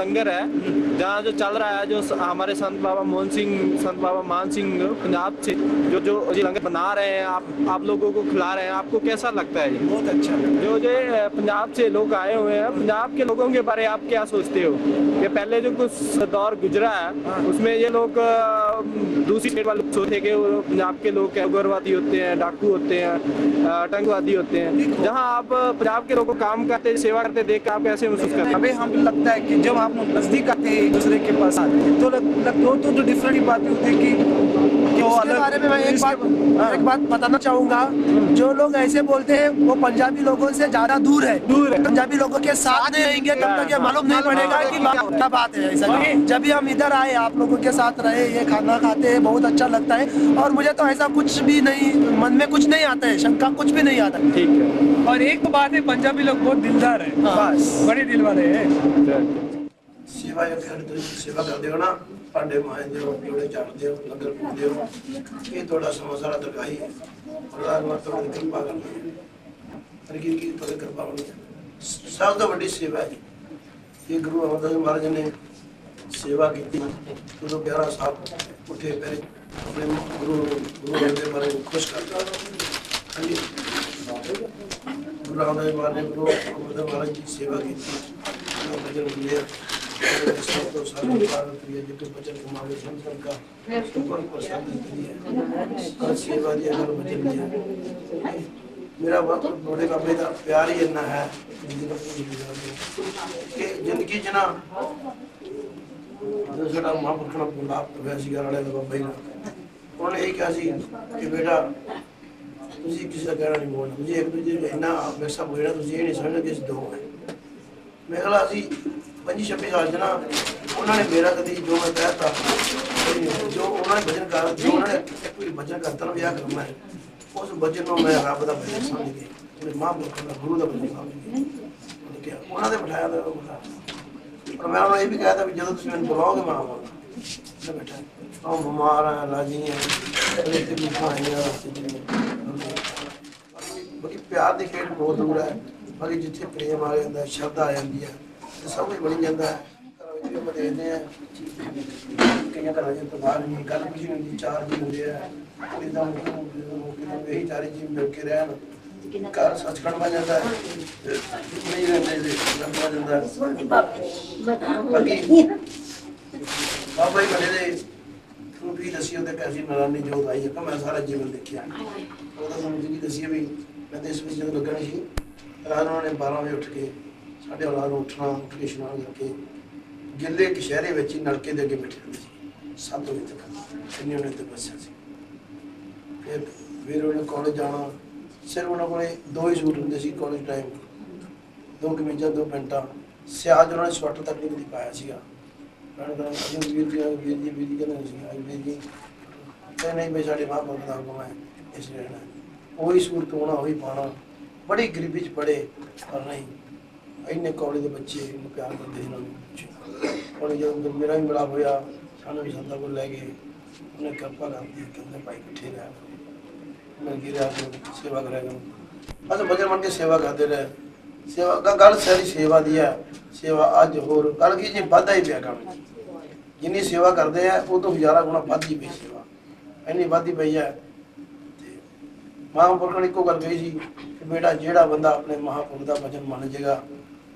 लंगर है जहाँ जो चल रहा है जो हमारे संत बाबा मोहन सिंह संत बाबा मान सिंह पंजाब से जो जो ये लंगर बना रहे हैं आप आप लोगों को खिला रहे हैं आपको कैसा लगता है बहुत अच्छा जो जो पंजाब से लोग आए हुए हैं पंजाब के लोगों के बारे में आप क्या सोचते हो? कि पहले जो कुछ दौर गुजरा है उसमें ये लोग दूसरी स्टेट वाले सोचते कि पंजाब के लोग उग्रवादी होते हैं डाकू होते हैं आतंकवादी होते हैं। जहाँ आप पंजाब के लोगों को काम करते सेवा करते देख कर आप कैसे महसूस करते हैं? हमें हम लगता है कि जब आप नज़दीक आते हैं एक दूसरे के पास आते तो लग, लग, तो, तो, तो डिफरेंट बात होती है कि तो इसके बारे में मैं एक बात एक बात बताना चाहूँगा। जो लोग ऐसे बोलते हैं वो पंजाबी लोगों से ज़्यादा दूर है। दूर है। पंजाबी लोगों के साथ नहीं रहेंगे तब तक ये मालूम नहीं पड़ेगा कि क्या बात है ऐसा जब भी हम इधर आए आप लोगों के साथ रहे ये खाना खाते है बहुत अच्छा लगता है। और मुझे तो ऐसा कुछ भी नहीं मन में कुछ नहीं आता है शंका कुछ भी नहीं आता। ठीक है। और एक तो बात है पंजाबी लोग बहुत दिलदार है। हाँ। बड़े दिल वाले है। सेवा तो सेवा कर देना ਸੇਵਾ ਕਰਦੇ ਹੋ ਨਾ ਭਾਂਡੇ ਹੋ ਲੰਗਰ ਪਾਉਂਦੇ ਹੋ ਇਹ ਤੁਹਾਡਾ ਸਮਾਂ ਦਰਗਾਹੀ ਹੈ। ਪਰਮਾਤਮਾ ਤੁਹਾਡੀ ਕਿਰਪਾ ਕਰਨੀ ਹੈ। ਕੀ ਕੀ ਤੁਹਾਡੀ ਕਿਰਪਾ ਹੋਣੀ ਸਭ ਤੋਂ ਵੱਡੀ ਸੇਵਾ ਹੈ ਇਹ ਗੁਰੂ ਅਮਰਦਾਸ ਮਹਾਰਾਜ ਨੇ ਸੇਵਾ ਕੀਤੀ, ਉਦੋਂ 11 ਸਾਲ ਉੱਠੇ ਪਹਿਲੇ ਆਪਣੇ ਗੁਰੂ ਗੁਰੂ ਦੇ ਬਾਰੇ ਖੁਸ਼ ਕਰਦਾ ਹਾਂਜੀ। ਗੁਰੂ ਰਾਮਦਾਸ ਮਹਾਰਾਜ ਨੇ ਗੁਰੂ ਅਮਰਦਾਸ ਮਹਾਰਾਜ ਦੀ ਸੇਵਾ ਕੀਤੀ। ਉਹ ਭਜਨ ਮਿਲਿਆ ਇਸ ਤੋਂ ਸਾਰੇ ਪਾਰਨ ਕਰੀਏ ਜਿੱਥੇ ਭਜਨ ਕਮਾਵੇ ਸੰਤਨ ਕਾ ਸੁਪਰ ਪ੍ਰਸਾਦ ਕਰੀਏ ਕਰ ਸੇਵਾ ਦੀ ਅਗਰ ਭਜਨ ਲਿਆ ਮੇਰਾ ਬਹੁਤ ਬੜੇ ਬਾਬੇ ਦਾ ਪਿਆਰ ਹੀ। ਇੰਨਾ ਹੈ ਕਿ ਜ਼ਿੰਦਗੀ ਚ ਸਾਡਾ ਮਹਾਂਪੁਰਖ ਨਾਲ ਗੁਲਾਬ ਹੋਇਆ ਦਾ ਬਾਬਾ ਜੀ ਨਾਲ, ਉਹਨੇ ਇਹ ਕਿਹਾ ਸੀ ਕਿ ਬੇਟਾ, ਤੁਸੀਂ ਕਿਸੇ ਦਾ ਕਹਿਣਾ ਨਹੀਂ ਬੋਲਣਾ ਤੁਸੀਂ ਇੱਕ ਦੂਜੇ ਨੂੰ ਇੰਨਾ ਮਿਕਸ ਅਪ ਤੁਸੀਂ ਇਹ ਨਹੀਂ ਸਮਝਣਾ ਕਿ ਅਸੀਂ ਦੋ ਹੈ। ਮੈਂ ਕਿਹਾ, ਅਸੀਂ 25 26 ਸਾਲ ਜਨਾ ਉਹਨਾਂ ਨੇ ਮੇਰਾ ਕਦੀ ਜੋ ਮੈਂ ਕਹਿਤਾ ਜੋ ਉਹਨਾਂ ਨੇ ਭਜਨ ਕਰ, ਜੋ ਉਹਨਾਂ ਨੇ ਕੋਈ ਭਜਨ ਕਰਤਾ ਨਾ ਵਿਆਹ ਕਰਨਾ ਹੈ। ਉਸ ਭਜਨ ਨੂੰ ਮੈਂ ਰੱਬ ਦਾ ਭਜਨ ਸਮਝ ਗਿਆ ਉਹਨੇ ਮਹਾਂਪੁਰਖ ਦਾ, ਗੁਰੂ ਦਾ ਭਜਨ ਸਮਝ ਗਿਆ ਉਹਨਾਂ ਦੇ ਬਿਠਾਇਆ ਦਾ ਬਿਠਾ ਪਰ ਮੈਂ ਉਹਨਾਂ ਇਹ ਵੀ ਕਹਿਤਾ ਵੀ ਜਦੋਂ ਤੁਸੀਂ ਮੈਨੂੰ ਬੁਲਾਓਗੇ, ਮੈਂ ਆਵਾਂਗਾ। ਮੈਂ ਬੈਠਾ ਉਹ ਬਿਮਾਰ ਆ ਲਾਜੀ ਹੈ ਤੇ ਮਿਠਾ ਬਾਕੀ ਪਿਆਰ ਦੀ ਖੇਡ ਬਹੁਤ ਦੂਰ ਹੈ। ਬਾਕੀ ਜਿੱਥੇ ਪ੍ਰੇਮ ਆ ਜਾਂਦਾ, ਸ਼ਰਧਾ ਆ ਜਾਂਦੀ ਹੈ। ਤੇ ਸਭ ਕੁਝ ਬਣੀ ਜਾਂਦਾ ਹੈ। ਘਰਾਂ ਵਿੱਚ ਵੀ ਆਪਾਂ ਦੇਖਦੇ ਆ ਕਈਆਂ ਘਰਾਂ ਵਿੱਚ ਤਾਂ ਬਾਹਰ ਨਹੀਂ ਗੱਲ ਕੁਝ ਨਹੀਂ ਹੁੰਦੀ ਚਾਰ ਜੀ ਹੁੰਦੇ ਆ। ਇਦਾਂ ਮੌਕੇ ਇਹੀ ਚਾਰੇ ਜੀ ਮਿਲ ਕੇ ਰਹਿਣ। ਘਰ ਸੱਚਖੰਡ ਬਣ ਜਾਂਦਾ ਹੈ। ਨਹੀਂ ਰਹਿੰਦੇ ਜਾਂਦਾ ਬਾਬਾ ਜੀ ਕਦੇ ਦੇ ਤੂੰ ਵੀ ਦੱਸੀ ਉਹਦੇ ਕੈਸੀ ਨਰਾਨੀ ਜੋਤ ਆਈ ਹੈ ਕਿ ਮੈਂ ਸਾਰਾ ਜੀਵਨ ਦੇਖਿਆ। ਉਹਦਾ ਦੱਸੀ ਵੀ ਮੈਂ ਤੇ ਇਸ ਵਿੱਚ ਜਦੋਂ ਲੱਗਣਾ ਸੀ ਰਾਤ ਨੂੰ ਉਹਨੇ 12 ਵਜੇ ਉੱਠ ਕੇ ਸਾਡੇ ਔਲਾਦ ਨੂੰ ਉੱਠਣਾ, ਉੱਠ ਕੇ ਇਸ਼ਨਾਨ ਕਰਕੇ ਗਿੱਲੇ ਕਸ਼ਹਿਰੇ ਵਿੱਚ ਹੀ ਨਲਕੇ ਦੇ ਅੱਗੇ ਬੈਠੇ ਹੁੰਦੇ ਸੀ। 7 ਵਜੇ ਤੱਕ, ਇੰਨੇ ਉਹਨੇ ਤੇ ਸੀ। ਫਿਰ ਫਿਰ ਉਹਨੇ ਕਾਲਜ ਜਾਣਾ। ਸਿਰਫ ਉਹਨਾਂ ਕੋਲੇ ਦੋ ਹੀ ਸੂਟ ਹੁੰਦੇ ਸੀ ਕਾਲਜ ਟਾਈਮ ਦੋ ਕਮੀਜ਼ਾਂ, ਦੋ ਪੈਂਟਾਂ। ਸਿਆਜ ਉਹਨਾਂ ਨੇ ਸਵੈਟਰ ਤੱਕ ਨਹੀਂ ਕਦੀ ਪਾਇਆ ਸੀਗਾ। ਮੈਂ ਤਾਂ ਅਜੇ ਵੀਰ ਜੀ ਵੀਰ ਜੀ ਵੀਰ ਜੀ ਕਹਿੰਦੇ ਸੀ ਆਈ ਵੀਰ ਜੀ। ਤੇ ਨਹੀਂ ਬਈ, ਸਾਡੇ ਮਾਂ ਬਾਪ ਦਾ ਹੁਕਮ ਹੈ, ਇਸ ਲਈ ਰਹਿਣਾ ਉਹੀ ਸੂਰਤ ਹੋਣਾ ਉਹੀ ਪਾਣਾ ਬੜੀ ਗਰੀਬੀ ਚ ਪੜੇ, ਪਰ ਨਹੀਂ। ਇੰਨੇ ਕਾਲਜ ਦੇ ਬੱਚੇ ਨੂੰ ਪਿਆਰ ਦਿੰਦੇ ਇਹਨਾਂ ਨੂੰ। ਹੁਣ ਜਦੋਂ ਮੇਰਾ ਵੀ ਮਿਲਾਪ ਹੋਇਆ, ਸਾਨੂੰ ਵੀ ਸੰਤਾਂ ਕੋਲ ਲੈ ਗਏ। ਉਹਨੇ ਕਿਰਪਾ ਕਰਦੀ ਕਹਿੰਦੇ ਭਾਈ ਇਕੱਠੇ ਰਹਿ। ਮੈਂ ਗਿਰਿਆ ਸੇਵਾ ਕਰਿਆ ਕਰੋ। ਬਜਰ ਮੰਨ ਕੇ ਸੇਵਾ ਕਰਦੇ ਰਹੇ। ਸੇਵਾ ਗੱਲ ਸਾਰੀ ਸੇਵਾ ਦੀ ਹੈ। ਸੇਵਾ ਅੱਜ ਹੋਰ ਕੱਲ ਕੀ ਜੇ ਵਾਧਾ ਹੀ ਪਿਆ ਕੰਮ ਜਿੰਨੀ ਸੇਵਾ ਕਰਦੇ ਆ, ਉਹ ਤੋਂ ਹਜ਼ਾਰਾਂ ਗੁਣਾ ਵੱਧਦੀ ਪਈ ਸੇਵਾ। ਇੰਨੀ ਵੱਧਦੀ ਪਈ ਹੈ। ਤੇ ਮਹਾਂਪੁਰਖ ਨੇ ਇੱਕੋ ਗੱਲ ਕਹੀ ਸੀ ਕਿ ਬੇਟਾ ਜਿਹੜਾ ਬੰਦਾ ਆਪਣੇ ਮਹਾਂਪੁਰਖ ਦਾ ਵਚਨ ਮੰਨ ਜਾਏਗਾ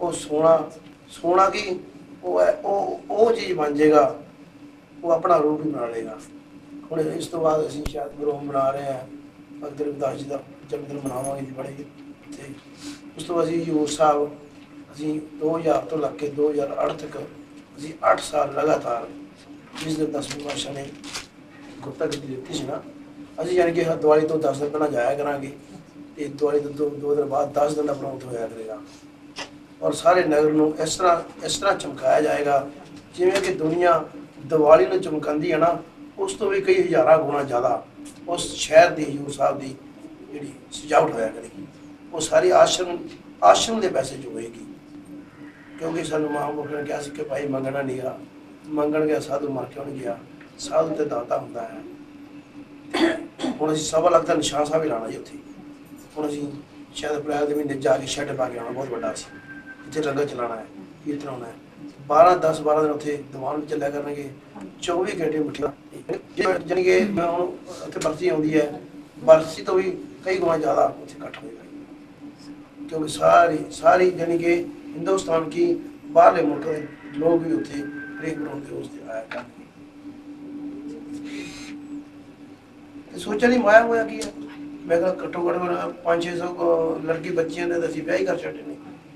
ਉਹ ਸੋਨਾ ਸੋਨਾ ਕੀ? ਉਹ ਹੈ ਉਹ ਉਹ ਚੀਜ਼ ਬਣ ਜਾਏਗਾ ਉਹ ਆਪਣਾ ਰੂਪ ਹੀ ਬਣਾ ਲਏਗਾ। ਹੁਣ ਇਸ ਤੋਂ ਬਾਅਦ ਅਸੀਂ ਸ਼ਾਇਦ ਗੁਰੂ ਮਨਾ ਰਹੇ ਹਾਂ ਭਗਤ ਰਵਿਦਾਸ ਜੀ ਦਾ ਜਨਮ ਦਿਨ ਮਨਾਵਾਂਗੇ ਜੀ ਬੜੇ ਤੇ ਉਸ ਤੋਂ ਬਾਅਦ ਅਸੀਂ ਹਜ਼ੂਰ ਸਾਹਿਬ ਅਸੀਂ 2000 ਤੋਂ ਲੱਗ ਕੇ 2008 ਤੱਕ ਅਸੀਂ 8 ਸਾਲ ਲਗਾਤਾਰ ਜਿਸ ਦਿਨ ਦਸਵੇਂ ਪਾਤਸ਼ਾਹ ਨੇ ਗੁਰਤਾ ਗੱਦੀ ਦਿੱਤੀ ਸੀ ਨਾ। ਅਸੀਂ ਯਾਨੀ ਕਿ ਹਰ ਦੀਵਾਲੀ ਤੋਂ 10 ਦਿਨ ਪਹਿਲਾਂ ਜਾਇਆ ਕਰਾਂਗੇ ਤੇ ਦੀਵਾਲੀ ਤੋਂ ਦੋ, ਦਿਨ ਬਾਅਦ 10 ਦਿਨ ਦਾ ਪ੍ਰੋਗਰਾਮ ਹੋਇਆ ਕਰੇਗਾ। ਔਰ ਸਾਰੇ ਨਗਰ ਨੂੰ ਇਸ ਤਰ੍ਹਾਂ ਇਸ ਤਰ੍ਹਾਂ ਚਮਕਾਇਆ ਜਾਏਗਾ, ਜਿਵੇਂ ਕਿ ਦੁਨੀਆ ਦੀਵਾਲੀ ਨੂੰ ਚਮਕਾਉਂਦੀ ਹੈ ਨਾ, ਉਸ ਤੋਂ ਵੀ ਕਈ ਹਜ਼ਾਰਾਂ ਗੁਣਾ ਜ਼ਿਆਦਾ ਉਸ ਸ਼ਹਿਰ ਦੀ, ਹਜ਼ੂਰ ਸਾਹਿਬ ਦੀ ਜਿਹੜੀ ਸਜਾਵਟ ਹੋਇਆ ਕਰੇਗੀ। ਉਹ ਸਾਰੀ ਆਸ਼ਰਮ ਆਸ਼ਰਮ ਦੇ ਪੈਸੇ ਚ ਹੋਏਗੀ ਕਿਉਂਕਿ ਸਾਨੂੰ ਮਹਾਂਪੁਰਖ ਨੇ ਕਿਹਾ ਸੀ ਕਿ ਭਾਈ ਮੰਗਣਾ ਨਹੀਂ ਆ। ਮੰਗਣ ਗਿਆ, ਸਾਧੂ ਮਰ ਕਿਉਂ ਨਹੀਂ ਗਿਆ। ਸਾਧੂ ਤੇ ਦਾਤਾ ਹੁੰਦਾ ਹੈ। ਹੁਣ ਅਸੀਂ ਸਵਾ ਲੱਖ ਦਾ ਨਿਸ਼ਾਨ ਸਾਹਿਬ ਹੀ ਲਾਣਾ ਜੀ ਉੱਥੇ। ਹੁਣ ਅਸੀਂ ਸ਼ਾਇਦ ਅਪ੍ਰੈਲ ਦੇ ਮਹੀਨੇ ਜਾ ਕੇ ਸ਼ੈੱਡ ਪਾ ਕੇ ਆਉਣਾ, ਬਹੁਤ ਵੱਡਾ ਸੀ। ਇੱਥੇ ਲੰਗਰ ਚਲਾਉਣਾ ਹੈ ਕੀਰਤਨ ਹੋਣਾ ਹੈ। 12 10 12 ਦਿਨ ਉੱਥੇ ਦੀਵਾਨ ਵਿੱਚ ਚੱਲਿਆ ਕਰਨਗੇ। 24 ਘੰਟੇ ਮਿੱਠੀਆਂ ਜਾਣੀ ਕਿ ਹੁਣ ਉੱਥੇ ਬਰਸੀ ਆਉਂਦੀ ਹੈ। ਬਰਸੀ ਤੋਂ ਵੀ ਕਈ ਗੁਣਾ ਜ਼ਿਆਦਾ ਉੱਥੇ ਇਕੱਠ ਹੋਏਗਾ ਕਿਉਂਕਿ ਸਾਰੀ ਸਾਰੀ ਜਾਣੀ ਕਿ ਹਿੰਦੁਸਤਾਨ ਕੀ ਬਾਹਰਲੇ ਮੁਲਕ ਦੇ ਲੋਕ ਵੀ ਉੱਥੇ ਹਰੇਕ ਬਣਾਉਂਦੇ ਉਸ ਤੇ ਆਇਆ ਕਰਨਗੇ। ਤੇ ਸੋਚਿਆ ਨਹੀਂ ਮਾਇਆ ਹੋਇਆ ਕੀ ਹੈ? ਮੈਂ ਕਿਹਾ ਘੱਟੋ ਘੱਟ 5-600 ਲੜਕੀ ਬੱਚੀਆਂ ਨੇ ਤਾਂ ਅਸੀਂ ਵਿਆਹ ਹੀ ਕਰ ਛੱਡੇ ਨੇ।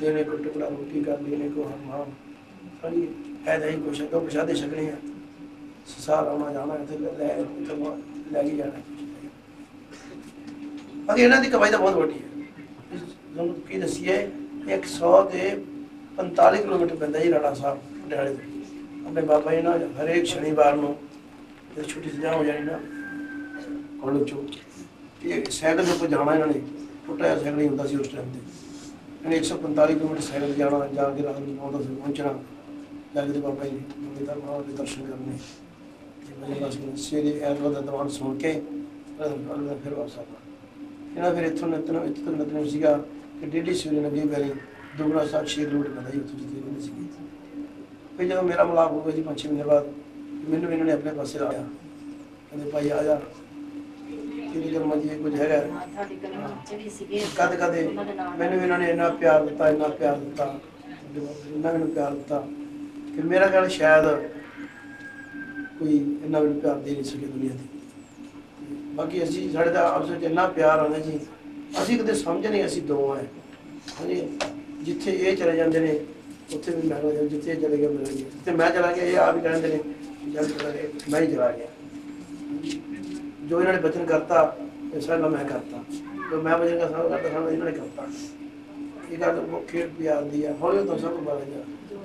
ਦੇਣੇ ਕੋਈ ਟੁਕੜਾ ਮੁੱਠੀ ਕਰ ਦੇਣੇ ਕੋ ਹਮ ਹਮ। ਸਾਰੀ ਐਦਾ ਹੀ ਕੁਛ ਕੋ ਪਛਾਦੇ ਛਕਣੇ ਆ। ਸਾਰ ਆਉਣਾ ਜਾਣਾ, ਇੱਥੇ ਲੈ ਲੈ ਜਾਣਾ। ਅਗੇ ਇਹਨਾਂ ਦੀ ਕਮਾਈ ਤਾਂ ਬਹੁਤ ਵੱਡੀ ਹੈ। ਤੁਹਾਨੂੰ ਕੀ ਦੱਸੀਏ 100 ਦੇ 45 ਕਿਲੋਮੀਟਰ ਪੈਂਦਾ ਜੀ ਰਾਣਾ ਸਾਹਿਬ ਡਾਲੇ ਤੋਂ। ਆਪਣੇ ਬਾਬਾ ਜੀ ਨਾਲ ਹਰੇਕ ਸ਼ਨੀਵਾਰ ਨੂੰ ਜੇ ਛੁੱਟੀ ਸਜਾ ਹੋ ਜਾਣੀ ਨਾ ਕੋਲ ਚੋ ਇਹ ਸਾਈਕਲ ਉੱਪਰ ਜਾਣਾ ਇਹਨਾਂ ਨੇ ਟੁੱਟਿਆ ਸਾਈਕਲ ਹੀ ਹੁੰਦਾ ਸੀ ਉਸ ਟਾਈਮ ਤੇ। ਇਹਨੇ 145 ਕਿਲੋਮੀਟਰ ਸਾਈਕਲ ਜਾਣਾ, ਜਾ ਕੇ ਰਾਤ ਨੂੰ ਆਉਂਦਾ ਸੀ ਪਹੁੰਚਣਾ। ਜਾ ਕੇ ਬਾਬਾ ਜੀ ਦੇ ਦਰ ਮਾਂ ਦੇ ਦਰਸ਼ਨ ਕਰਨੇ। ਤੇ ਮੈਂ ਬਸ ਸਵੇਰੇ ਐਤਵਾਰ ਦਾ ਦਵਾਨ ਸੁਣ ਕੇ ਅਗਲਾ ਫਿਰ ਵਾਪਸ ਆਉਣਾ। ਇਹਨਾਂ ਫਿਰ ਇੱਥੋਂ ਨਤਨ, ਇੱਥੋਂ ਤੱਕ ਸੀਗਾ ਕਿ ਡੇਲੀ ਸਵੇਰੇ ਲੱਗੇ ਪੈਰੀ ਦੁਗਣਾ ਸਾਹਿਬ 6 ਕਿਲੋਮੀਟਰ ਪੈਂਦਾ ਜੀ ਜਿੱਥੇ ਰਹਿੰਦੇ ਸੀਗੇ। ਫਿਰ ਜਦੋਂ ਮੇਰਾ ਮਲਾਪ ਹੋ ਗਿਆ ਜੀ 5 ਮਹੀਨੇ ਬਾਅਦ ਮੈਨੂੰ ਇਹਨਾਂ ਨੇ ਆਪਣੇ ਪਾਸੇ ਲਾਇਆ ਕਹਿੰਦੇ, ਭਾਈ ਆ ਜਾ। ਤੇਰੀ ਕਰਮਾਂ ਜੀ ਕੁਝ ਹੈਗਾ? ਤੁਹਾਡੀ ਗੱਲ ਸੀਗੇ। ਕਦ ਕਦੇ ਮੈਨੂੰ ਵੀ ਇਹਨਾਂ ਨੇ ਇੰਨਾ ਪਿਆਰ ਦਿੱਤਾ ਇੰਨਾ ਪਿਆਰ ਦਿੱਤਾ। ਇੰਨਾ ਮੈਨੂੰ ਪਿਆਰ ਦਿੱਤਾ। ਕਿ ਮੇਰਾ ਖਿਆਲ ਸ਼ਾਇਦ ਕੋਈ ਇੰਨਾ ਮੈਨੂੰ ਪਿਆਰ ਦੇ ਨਹੀਂ ਸਕੇ ਦੁਨੀਆ ਤੇ ਬਾਕੀ ਅਸੀਂ ਸਾਡੇ ਦਾ ਆਪਸ ਵਿੱਚ ਇੰਨਾ ਪਿਆਰ ਆਉਂਦਾ ਜੀ। ਅਸੀਂ ਕਦੇ ਸਮਝ ਨਹੀਂ ਅਸੀਂ ਦੋ ਆ। ਹਾਂਜੀ? ਜਿੱਥੇ ਇਹ ਚਲੇ ਜਾਂਦੇ ਨੇ ਉੱਥੇ ਵੀ ਮੈਂ ਜਿੱਥੇ ਇਹ ਚਲੇ ਗਏ ਮੈਂ ਚਲੇ ਗਿਆ। ਜਿੱਥੇ ਮੈਂ ਚਲਾ ਗਿਆ ਇਹ ਆਪ ਹੀ ਕਹਿੰਦੇ ਨੇ ਜਦ ਚਲਾ ਗਿਆ ਮੈਂ ਹੀ ਚਲਾ ਗਿਆ। ਜੋ ਇਹਨਾਂ ਨੇ ਬਚਨ ਕਰਤਾ ਇਹ ਸਾਰਾ ਮੈਂ ਕਰਤਾ। ਜੋ ਮੈਂ ਬਚਨ ਕਰਤਾ ਕਰਤਾ ਸਾਰਾ ਇਹਨਾਂ ਨੇ ਕਰਤਾ। ਇਹ ਗੱਲ ਖੇਡ ਪਿਆਰ ਦੀ ਆ। ਹੌਲੀ ਤੋਂ ਸਭ ਬਣ ਗਿਆ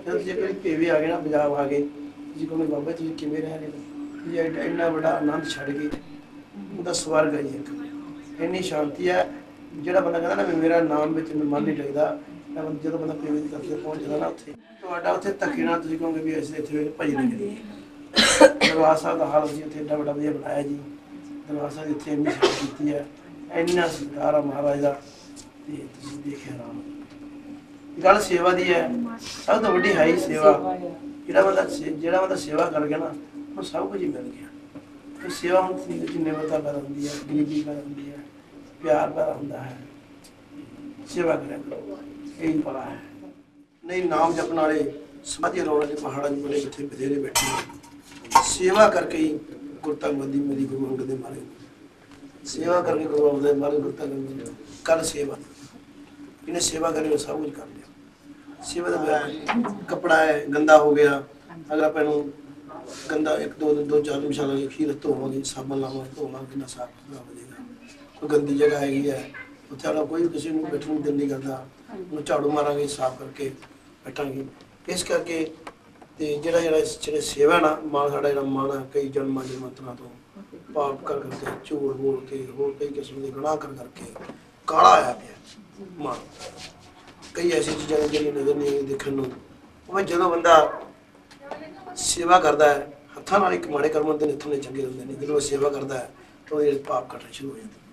ਜਦ ਜੇ ਕੋਈ ਭੇਵੇ ਆ ਗਏ ਨਾ ਪੰਜਾਬ ਆ ਗਏ ਤੁਸੀਂ ਕਹੋਗੇ ਬਾਬਾ ਤੁਸੀਂ ਕਿਵੇਂ ਰਹਿ ਰਹੇ ਹੋ? ਐਡਾ- ਇੰਨਾ ਵੱਡਾ ਆਨੰਦ ਛੱਡ ਕੇ ਉਹਦਾ ਸਵਰਗ ਹੈ ਜੀ ਇੱਕ। ਇੰਨੀ ਸ਼ਾਂਤੀ ਹੈ ਜਿਹੜਾ ਬੰਦਾ ਕਹਿੰਦਾ ਨਾ ਮੇਰਾ ਨਾਮ ਵਿੱਚ ਮੈਨੂੰ ਨਹੀਂ ਲੱਗਦਾ ਜਦੋਂ ਬੰਦਾ ਪ੍ਰੇਮ ਦੀ ਤਰਫ ਪਹੁੰਚਦਾ ਨਾ ਉੱਥੇ ਤੁਹਾਡਾ ਉੱਥੇ ਧੱਕੇ ਨਾਲ ਤੁਸੀਂ ਕਹੋਗੇ ਵੀ ਅਸੀਂ ਇੱਥੇ ਭਜਨ ਕਰੀਏ ਦਰਬਾਰ ਸਾਹਿਬ ਦਾ ਹਾਲ ਅਸੀਂ ਉੱਥੇ ਏਡਾ ਵੱਡਾ ਵਧੀਆ ਬਣਾਇਆ ਜੀ। ਦਰਬਾਰ ਸਾਹਿਬ ਇੱਥੇ ਇੰਨੀ ਸੇਵਾ ਕੀਤੀ ਹੈ, ਇੰਨਾ ਸਤਿਕਾਰ ਆ ਮਹਾਰਾਜ ਦਾ, ਤੇ ਤੁਸੀਂ ਦੇਖਿਆ ਰਾਮ ਗੱਲ ਸੇਵਾ ਦੀ ਹੈ, ਸਭ ਤੋਂ ਵੱਡੀ ਹੈ ਹੀ ਸੇਵਾ। ਜਿਹੜਾ ਬੰਦਾ ਜਿਹੜਾ ਬੰਦਾ ਸੇਵਾ ਕਰ ਗਿਆ ਨਾ ਉਹ ਸਭ ਕੁਝ ਹੀ ਮਿਲ ਗਿਆ। ਤੇ ਸੇਵਾ ਹੁਣ ਜਿੰਨੇ ਬੰਦਾ ਪੈਦਾ ਹੁੰਦੀ ਹੈ, ਗਰੀਬੀ ਪੈਦਾ ਹੁੰਦੀ ਹੈ, ਪਿਆਰ ਪੈਦਾ ਹੁੰਦਾ ਹੈ। ਸੇਵਾ ਕਰਿਆ ਕਰੋ, ਇਹ ਹੀ ਪੜਾ ਹੈ। ਨਹੀਂ, ਨਾਮ ਜਪਣ ਵਾਲੇ ਸਮਾਧੀ ਰੋਣ ਦੇ ਪਹਾੜਾਂ 'ਚ ਬੜੇ ਇੱਥੇ ਬਥੇਰੇ ਬੈਠੇ ਸੇਵਾ ਕਰਕੇ ਹੀ ਗੁਰਤਾ ਮੇਰੀ ਗੁਰੂ ਅੰਗਦ ਮਾਰੇ ਸੇਵਾ ਕਰਕੇ ਗੁਰੂ ਅੰਗਦ ਮਾਰੇ ਗੁਰਤਾ ਮੰਦੀ ਸੇਵਾ। ਇਹਨੇ ਸੇਵਾ ਕਰੀ ਉਹ ਸਭ ਕੁਝ ਕਰ ਲਿਆ। ਸੇਵਾ ਦਾ ਬਿਆਨ ਕਪੜਾ ਹੈ, ਗੰਦਾ ਹੋ ਗਿਆ। ਅਗਰ ਆਪਾਂ ਇਹਨੂੰ ਗੰਦਾ ਇੱਕ, ਦੋ ਦੋ, ਚਾਰ ਨਿமிஷ ਲਾਂਗੇ ਖੀਰ ਧੋਵਾਂਗੇ, ਸਾਬਣ ਲਾਵਾਂਗੇ, ਧੋਵਾਂਗੇ ਕਿੰਨਾ ਸਾਫ਼ ਸੁਥਰਾ ਹੋ ਜਾਏਗਾ। ਕੋਈ ਗੰਦੀ ਜਗ੍ਹਾ ਹੈਗੀ ਹੈ। ਉੱਥੇ ਵਾਲਾ ਕੋਈ ਕਿਸੇ ਨੂੰ ਬੈਠਣ ਨੂੰ ਦਿਲ ਨਹੀਂ ਕਰਦਾ। ਉਹਨੂੰ ਝਾੜੂ ਮਾਰਾਂਗੇ, ਸਾਫ਼ ਕਰਕੇ ਬੈਠਾਂਗੇ। ਇਸ ਕਰਕੇ ਤੇ ਜਿਹੜਾ ਜਿਹੜਾ ਜਿਹੜੇ ਸੇਵਾ ਨਾ ਮਾਲ ਸਾਡਾ ਜਿਹੜਾ ਮਨ ਆ, ਕਈ ਜਨਮਾਂ ਜਨਮਾਂਤਰਾਂ ਤੋਂ ਪਾਪ ਕਰ ਕਰਕੇ ਝੂਠ ਬੋਲ ਕੇ, ਹੋਰ ਕਈ ਕਿਸਮ ਦੇ ਗੁਨਾਹ ਕਰ ਕਰਕੇ ਕਾਲਾ ਆਇਆ ਪਿਆ ਮਨ। ਕਈ ਐਸੀ ਚੀਜ਼ਾਂ ਨੇ ਜਿਹੜੀਆਂ ਨਜ਼ਰ ਨਹੀਂ ਦੇਖਣ ਨੂੰ। ਉਹ ਜਦੋਂ ਬੰਦਾ ਸੇਵਾ ਕਰਦਾ ਹੈ, ਹੱਥਾਂ ਨਾਲ ਇੱਕ ਮਾੜੇ ਕਰਮ ਹੁੰਦੇ ਨੇ ਹੱਥਾਂ ਨਾਲ ਚੰਗੇ ਹੁੰਦੇ ਨੇ। ਜਦੋਂ ਸੇਵਾ ਕਰਦਾ ਹੈ, ਤਾਂ ਉਹਦੇ ਪਾਪ ਕੱਟਣੇ ਸ਼ੁਰੂ ਹੋ ਜਾਂਦੇ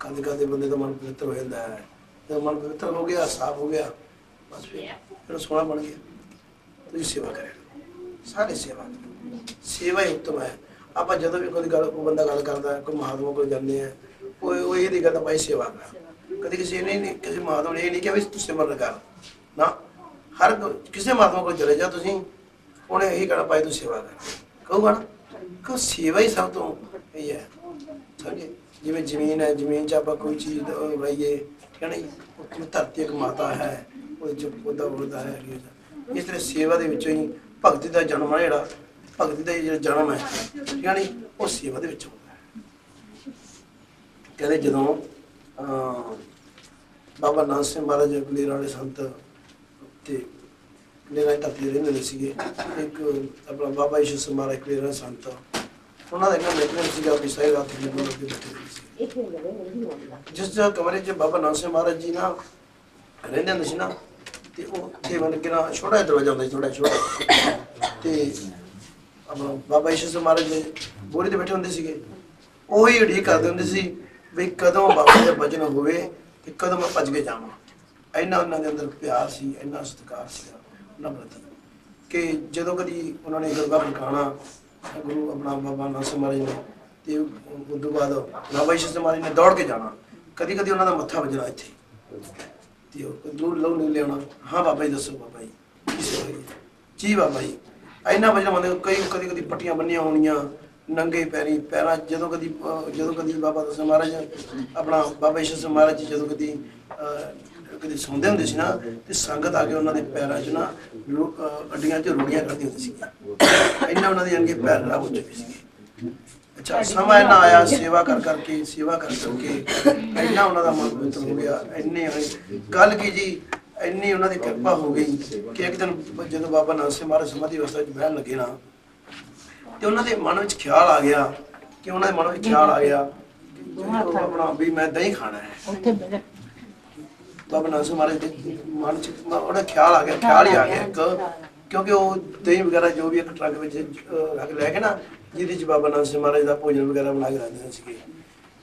ਕਦੇ ਕਦੇ ਬੰਦੇ ਦਾ ਮਨ ਪਵਿੱਤਰ ਹੋ ਜਾਂਦਾ ਹੈ। ਜਦੋਂ ਮਨ ਪਵਿੱਤਰ ਹੋ ਗਿਆ, ਸਾਫ਼ ਹੋ ਗਿਆ, ਬਸ ਫਿਰ ਫਿਰ ਸੋਹਣਾ ਬਣ ਗਿਆ। ਤੁਸੀਂ ਸੇਵਾ ਕਰਿਆ ਸਾਰੇ ਸੇਵਾ ਸੇਵਾ ਹੀ ਉੱਤਮ ਹੈ। ਆਪਾਂ ਜਦੋਂ ਵੀ ਕੋਈ ਗੱਲ ਕੋਈ ਬੰਦਾ ਗੱਲ ਕਰਦਾ, ਕੋਈ ਮਹਾਤਮਾ ਕੋਲ ਜਾਂਦੇ ਆ ਉਹ ਉਹ ਇਹ ਨਹੀਂ ਕਹਿੰਦਾ ਭਾਈ ਸੇਵਾ ਕਰ। ਕਦੇ ਕਿਸੇ ਨੇ ਨਹੀਂ ਕਿਸੇ ਮਹਾਤਮਾ ਨੇ ਇਹ ਨਹੀਂ ਕਿਹਾ ਵੀ ਤੂੰ ਸਿਮਰਨ ਕਰ। ਨਾ, ਹਰ ਕਿਸੇ ਮਹਾਤਮਾ ਕੋਲ ਚਲੇ ਜਾ ਤੁਸੀਂ, ਉਹਨੇ ਇਹੀ ਕਹਿਣਾ, ਭਾਈ ਤੂੰ ਸੇਵਾ ਕਰ। ਕਹੂਗਾ ਨਾ ਕਿ ਸੇਵਾ ਹੀ ਸਭ ਤੋਂ ਇਹ ਹੈ। ਸਮਝੇ ਜਿਵੇਂ ਜ਼ਮੀਨ ਹੈ, ਜ਼ਮੀਨ 'ਚ ਆਪਾਂ ਕੋਈ ਚੀਜ਼ ਲਾਈਏ ਕਹਿੰਦੇ ਉਹ ਧਰਤੀ ਇੱਕ ਮਾਤਾ ਹੈ, ਉਹਦੇ 'ਚ ਪੌਦਾ ਉਗਦਾ ਹੈ ਇਸ ਤਰ੍ਹਾਂ ਸੇਵਾ ਦੇ ਵਿੱਚੋਂ ਹੀ ਭਗਤੀ ਦਾ ਜਨਮ ਹੈ ਜਿਹੜਾ, ਭਗਤੀ ਦਾ ਜਿਹੜਾ ਜਨਮ ਹੈ, ਯਾਨੀ ਉਹ ਸੇਵਾ ਦੇ ਵਿੱਚ ਹੁੰਦਾ ਹੈ। ਕਹਿੰਦੇ ਜਦੋਂ ਬਾਬਾ ਨਾਨਕ ਸਿੰਘ ਮਹਾਰਾਜ ਅਗਲੇ ਵਾਲੇ ਸੰਤ ਤੇ ਕਲੇਰਾਂ ਦੀ ਧਰਤੀ ਰਹਿੰਦੇ ਹੁੰਦੇ ਸੀਗੇ, ਇੱਕ ਆਪਣਾ ਬਾਬਾ ਈਸ਼ਰ ਸਮਾਰਾ ਕਲੇਰਾਂ ਸੰਤ, ਉਹਨਾਂ ਦਾ ਇੰਨਾ ਨਿਕਲਣ ਸੀਗਾ, ਵੀ ਸਾਰੇ ਰਾਤ ਜੀ ਨੂੰ ਅੱਗੇ ਬੈਠੇ ਸੀ ਜਿਸ ਕਮਰੇ 'ਚ ਬਾਬਾ ਨਾਨਕ ਸਿੰਘ ਮਹਾਰਾਜ ਜੀ ਨਾ, ਰਹਿੰਦੇ ਹੁੰਦੇ ਸੀ ਨਾ ਤੇ ਉਹ ਉੱਥੇ ਮਨ ਕਿ ਨਾ ਛੋਟਾ ਜਿਹਾ ਦਰਵਾਜ਼ਾ ਹੁੰਦਾ ਸੀ ਥੋੜਾ ਛੋਟਾ। ਤੇ ਆਪਣਾ ਬਾਬਾ ਈਸ਼ਰ ਮਹਾਰਾਜ ਦੇ ਬੋਰੀ ਤੇ ਬੈਠੇ ਹੁੰਦੇ ਸੀਗੇ। ਉਹ ਹੀ ਉਡੀਕ ਕਰਦੇ ਹੁੰਦੇ ਸੀ ਵੀ ਕਦੋਂ ਬਾਬਾ ਦਾ ਵਚਨ ਹੋਵੇ ਤੇ ਕਦੋਂ ਮੈਂ ਭੱਜ ਕੇ ਜਾਵਾਂ। ਇੰਨਾ ਉਹਨਾਂ ਦੇ ਅੰਦਰ ਪਿਆਰ ਸੀ, ਇੰਨਾ ਸਤਿਕਾਰ ਸੀ ਉਹਨਾਂ ਕਿ ਜਦੋਂ ਕਦੀ ਉਹਨਾਂ ਨੇ ਗੁਰਗਾ ਬਖਾਣਾ ਗੁਰੂ ਆਪਣਾ ਬਾਬਾ ਨਾਨਕ ਮਹਾਰਾਜ ਨੇ ਤੇ ਉਸ ਤੋਂ ਬਾਅਦ ਬਾਬਾ ਈਸ਼ਰ ਸਿੰਘ ਮਹਾਰਾਜ ਨੇ ਦੌੜ ਕੇ ਜਾਣਾ। ਕਦੀ ਕਦੀ ਉਹਨਾਂ ਦਾ ਮੱਥਾ ਵੱਜਣਾ ਇੱਥੇ। ਤੇ ਉਹ ਦੂਰ ਲੋਕ ਨਹੀਂ ਲਿਆਉਣਾ। ਹਾਂ ਬਾਬਾ ਜੀ ਦੱਸੋ ਬਾਬਾ ਜੀ ਕੀ ਸੇਵਾ ਹੈ? ਜੀ ਬਾਬਾ ਜੀ? ਇੰਨਾ ਵਜਨ ਮੰਦੇ ਕਈ ਕਦੀ ਕਦੀ ਪੱਟੀਆਂ ਬੰਨੀਆਂ ਹੋਣੀਆਂ ਨੰਗੇ ਪੈਰੀ ਪੈਰਾਂ 'ਚ ਜਦੋਂ ਕਦੀ ਅਹ, ਜਦੋਂ ਕਦੀ ਬਾਬਾ ਦਸਮ ਮਹਾਰਾਜ ਆਪਣਾ ਬਾਬਾ ਈਸ਼ਰ ਮਹਾਰਾਜ ਜੀ ਜਦੋਂ ਕਦੀ ਅਹ, ਕਦੀ ਸੌਂਦੇ ਹੁੰਦੇ ਸੀ ਨਾ ਤੇ ਸੰਗਤ ਆ ਕੇ ਉਹਨਾਂ ਦੇ ਪੈਰਾਂ 'ਚ ਨਾ ਰੋ- ਅਹ, ਅੱਡੀਆਂ 'ਚ ਰੋੜੀਆਂ ਕਰਦੀ ਹੁੰਦੀ ਸੀ ਇੰਨਾ ਉਹਨਾਂ ਦੇ ਅੰਗੇ ਪੈਰ ਖਰਾਬ ਹੋ ਚੁੱਕੇ ਸੀਗੇ। ਅੱਛਾ ਸਮਾਂ ਇਹਨਾਂ ਆਇਆ ਸੇਵਾ ਕਰ ਕਰਕੇ ਸੇਵਾ ਕਰ ਕਰਕੇ ਇੰਨਾ ਉਹਨਾਂ ਦਾ ਮਨ ਪਵਿੱਤਰ ਹੋ ਗਿਆ ਇੰਨੇ ਕੱਲ ਕੀ ਜੀ ਇੰਨੀ ਉਹਨਾਂ ਦੀ ਕਿਰਪਾ ਹੋ ਗਈ ਕਿ ਇੱਕ ਦਿਨ ਜਦੋਂ ਬਾਬਾ ਨਾਨਕ ਮਹਾਰਾਜ ਸਮਾਧੀ ਅਵਸਥਾ ਵਿੱਚ ਬਹਿਣ ਲੱਗੇ ਨਾ ਤੇ ਉਹਨਾਂ ਦੇ ਮਨ ਵਿੱਚ ਖਿਆਲ ਆ ਗਿਆ ਕਿ ਉਹਨਾਂ ਦੇ ਮਨ ਵਿੱਚ ਖਿਆਲ ਆ ਗਿਆ ਆਪਣਾ ਵੀ ਮੈਂ ਦਹੀਂ ਖਾਣਾ ਹੈ। ਬਾਬਾ ਨਾਨਕ ਮਹਾਰਾਜ ਦੇ ਮਨ ਚ ਉਹਦਾ ਖਿਆਲ ਆ ਗਿਆ ਖਿਆਲ ਹੀ ਆ ਗਿਆ ਇੱਕ ਕਿਉਂਕਿ ਉਹ ਦਹੀਂ ਵਗੈਰਾ ਜੋ ਵੀ ਇੱਕ ਟਰੱਕ ਵਿੱਚ ਰੱਖ ਲੈ ਕੇ ਨਾ ਜਿਹਦੇ ਚ ਬਾਬਾ ਨਾਨਕ ਸਿੰਘ ਮਹਾਰਾਜ ਦਾ ਭੋਜਨ ਵਗੈਰਾ ਬਣਾ ਕੇ ਰੱਖਦੇ ਸੀਗੇ।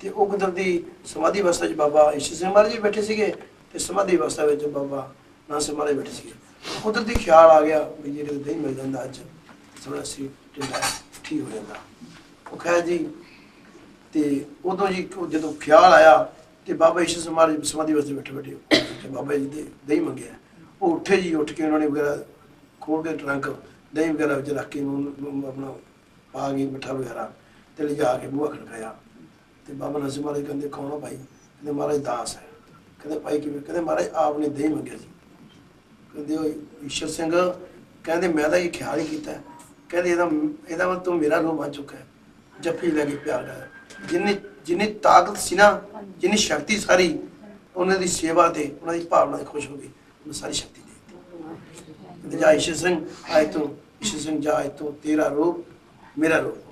ਤੇ ਉਹ ਕੁਦਰਤੀ ਸਮਾਧੀ ਅਵਸਥਾ ਚ ਬਾਬਾ ਈਸ਼ਰ ਸਿੰਘ ਮਹਾਰਾਜ ਜੀ ਬੈਠੇ ਸੀਗੇ ਤੇ ਸਮਾਧੀ ਅਵਸਥਾ ਵਿੱਚ ਬਾਬਾ ਨਾਨਕ ਸਿੰਘ ਮਹਾਰਾਜ ਬੈਠੇ ਸੀਗੇ। ਕੁਦਰਤੀ ਖਿਆਲ ਆ ਗਿਆ ਵੀ ਜਿਹੜੇ ਦਹੀਂ ਮਿਲ ਜਾਂਦਾ ਅੱਜ ਥੋੜਾ ਸੀ ਢਿੱਲਾ ਠੀਕ ਹੋ ਜਾਂਦਾ। ਉਹ ਕਹੇ ਜੀ, ਤੇ ਉਦੋਂ ਜੀ ਜਦੋਂ ਖਿਆਲ ਆਇਆ ਤੇ ਬਾਬਾ ਈਸ਼ਰ ਸਿੰਘ ਮਹਾਰਾਜ ਸਮਾਧੀ ਵਾਸਤੇ ਬੈਠੇ ਬੈਠੇ, ਤੇ ਬਾਬਾ ਜੀ ਦੇ ਦਹੀਂ ਮੰਗਿਆ। ਉਹ ਉੱਠੇ ਜੀ, ਉੱਠ ਕੇ ਉਹਨਾਂ ਨੇ ਵਗੈਰਾ ਖੋਲ ਕੇ ਟਰੰਕ ਦਹੀਂ ਵਗੈਰਾ ਵਿੱਚ ਰੱਖ ਕੇ ਆਪਣਾ ਪਾ ਗਈ ਮਿੱਠਾ ਵਗੈਰਾ ਤੇ ਲਿਜਾ ਕੇ ਬੂਹਾ ਖੜਕਾਇਆ। ਤੇ ਬਾਬਾ ਨਰਸਿੰਹ ਮਹਾਰਾਜ ਕਹਿੰਦੇ, ਕੌਣ ਆ ਭਾਈ? ਕਹਿੰਦੇ, ਮਹਾਰਾਜ ਦਾਸ ਹੈ। ਕਹਿੰਦੇ, ਭਾਈ ਕਿਵੇਂ? ਕਹਿੰਦੇ, ਮਹਾਰਾਜ, ਆਪ ਨੇ ਦਹੀਂ ਮੰਗਿਆ ਸੀ। ਕਹਿੰਦੇ ਉਹ ਈਸ਼ਰ ਸਿੰਘ, ਕਹਿੰਦੇ, ਮੈਂ ਤਾਂ ਇਹ ਖਿਆਲ ਹੀ ਕੀਤਾ। ਕਹਿੰਦੇ, ਇਹਦਾ ਇਹਦਾ ਮਤਲਬ ਤੂੰ ਮੇਰਾ ਰੂਪ ਬਣ ਚੁੱਕਾ ਹੈ। ਜੱਫੀ ਲੈ ਕੇ ਪਿਆਰ ਕਰ। ਜਿੰਨੀ ਜਿੰਨੀ ਤਾਕਤ ਸੀ ਨਾ, ਜਿੰਨੀ ਸ਼ਕਤੀ ਸਾਰੀ, ਉਹਨਾਂ ਦੀ ਸੇਵਾ ਤੇ ਉਹਨਾਂ ਦੀ ਭਾਵਨਾ ਤੇ ਖੁਸ਼ ਹੋ ਗਈ। ਉਹਨੂੰ ਸਾਰੀ ਸ਼ਕਤੀ ਦੇ ਦਿੱਤੀ। ਕਹਿੰਦੇ, ਜਾ ਈਸ਼ਰ ਸਿੰਘ ਆਏ ਤੂੰ ਈਸ਼ਰ ਸਿੰਘ, ਜਾ ਤੇਰਾ ਰੂਪ ਮੇਰਾ ਰੂਪ